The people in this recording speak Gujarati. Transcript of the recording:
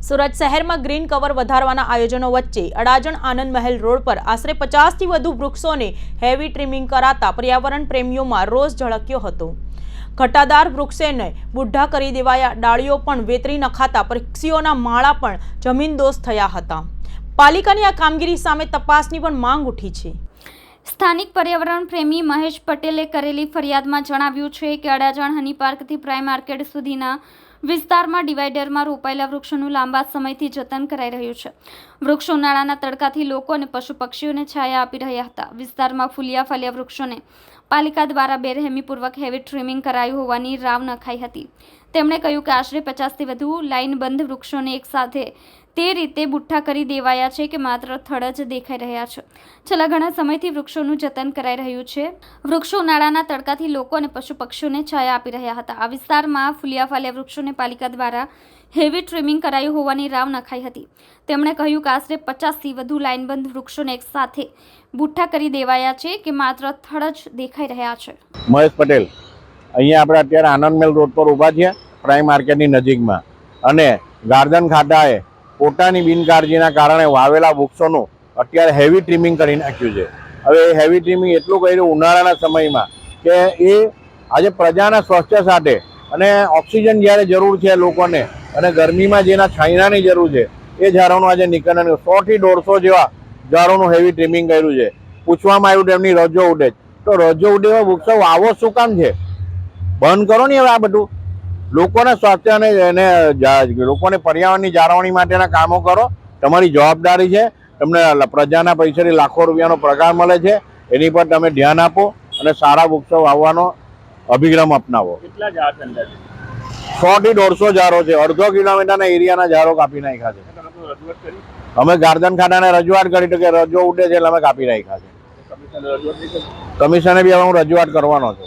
સુરત શહેરમાં ગ્રીન કવર વધારવાના આયોજનો વચ્ચે અડાજણ આનંદ મહેલ રોડ પર આશરે પચાસથી વધુ વૃક્ષોને હેવી ટ્રીમિંગ કરાતા પર્યાવરણ પ્રેમીઓમાં રોષ ઝળક્યો હતો. ઘટાદાર વૃક્ષેને બુઢા કરી દેવાયા ડાળીઓ પણ વેતરી નખાતા પક્ષીઓના માળા પણ જમીનદોસ્ત થયા હતા. પાલિકાની આ કામગીરી સામે તપાસની પણ માંગ ઉઠી છે. સ્થાનિક પર્યાવરણ પ્રેમી મહેશ પટેલે કરેલી ફરિયાદમાં જણાવ્યું છે કે અડાજણ હની પાર્કથી પ્રાઇમ માર્કેટ સુધીના વિસ્તારમાં ડિવાઈડરમાં રોપાયેલા વૃક્ષોનું લાંબા સમયથી જતન કરાઈ રહ્યું છે. વૃક્ષો ઉનાળાના તડકાથી લોકો અને પશુ પક્ષીઓને છાયા આપી રહ્યા હતા. વિસ્તારમાં ફૂલિયા ફાલિયા વૃક્ષોને પાલિકા દ્વારા બેરહેમીપૂર્વક હેવી ટ્રીમિંગ કરાયું હોવાની રાવ નખાઈ હતી. તેમણે કહ્યું કે આશરે પચાસથી વધુ લાઇનબંધ વૃક્ષોને એકસાથે તે રીતે બુઠ્ઠા કરી દેવાયા છે કે માત્ર થડ જ દેખાઈ રહ્યા છે. છેલ્લા ઘણા સમયથી વૃક્ષોનું જતન કરાઈ રહ્યું છે. વૃક્ષો ઉનાળાના તડકાથી લોકો અને પશુ પક્ષીઓને છાયા આપી રહ્યા હતા. આ વિસ્તારમાં ફૂલિયા ફાલિયા વૃક્ષોને પાલિકા દ્વારા હેવી ટ્રીમિંગ કરાયું હોવાની રાવ નખાઈ હતી. તેમણે કહ્યું કે આશરે પચાસથી વધુ લાઇનબંધ વૃક્ષોને એકસાથે બુઠ્ઠા કરી દેવાયા છે કે માત્ર થડ જ દેખાઈ રહ્યા છે. મહેશ પટેલ, અહીંયા આપણે અત્યારે આનંદ મેલ રોડ પર ઊભા છીએ પ્રાઇમ માર્કેટની નજીકમાં. અને ગાર્ડન ખાતાએ પોતાની બિનકાળજીના કારણે વાવેલા વૃક્ષોનું અત્યારે હેવી ટ્રીમિંગ કરી નાખ્યું છે. હવે એ હેવી ટ્રીમિંગ એટલું કર્યું ઉનાળાના સમયમાં કે એ આજે પ્રજાના સ્વાસ્થ્ય સાથે અને ઓક્સિજન જ્યારે જરૂર છે લોકોને અને ગરમીમાં જેના છાંયડાની જરૂર છે, એ ઝાડોનું આજે નિકંદન સોથી દોઢસો જેવા ઝાડોનું હેવી ટ્રીમિંગ કર્યું છે. પૂછવામાં આવ્યું એમની રજો ઉડે તો રજો ઉડે વૃક્ષો વાવો શું કામ છે? બંધ કરો ને હવે આ બધું. લોકોના સ્વાસ્થ્ય અને એને લોકોને પર્યાવરણની જાળવણી માટેના કામો કરો. તમારી જવાબદારી છે. તમને પ્રજાના પૈસાથી લાખો રૂપિયાનો પગાર મળે છે. એની પર તમે ધ્યાન આપો અને સારા વૃક્ષો વાવવાનો અભિગમ અપનાવો. કેટલા ઝાડ અંદાજે? સો થી દોઢસો ઝાડો છે. અડધો કિલોમીટરના એરિયાના ઝાડો કાપી નાખ્યા છે. અમે ગાર્ડન ખાતાને રજૂઆત કરી તો કે રજો ઉડે છે એટલે અમે કાપી નાખ્યા છે. કમિશને બી હવે હું રજૂઆત કરવાનો છું.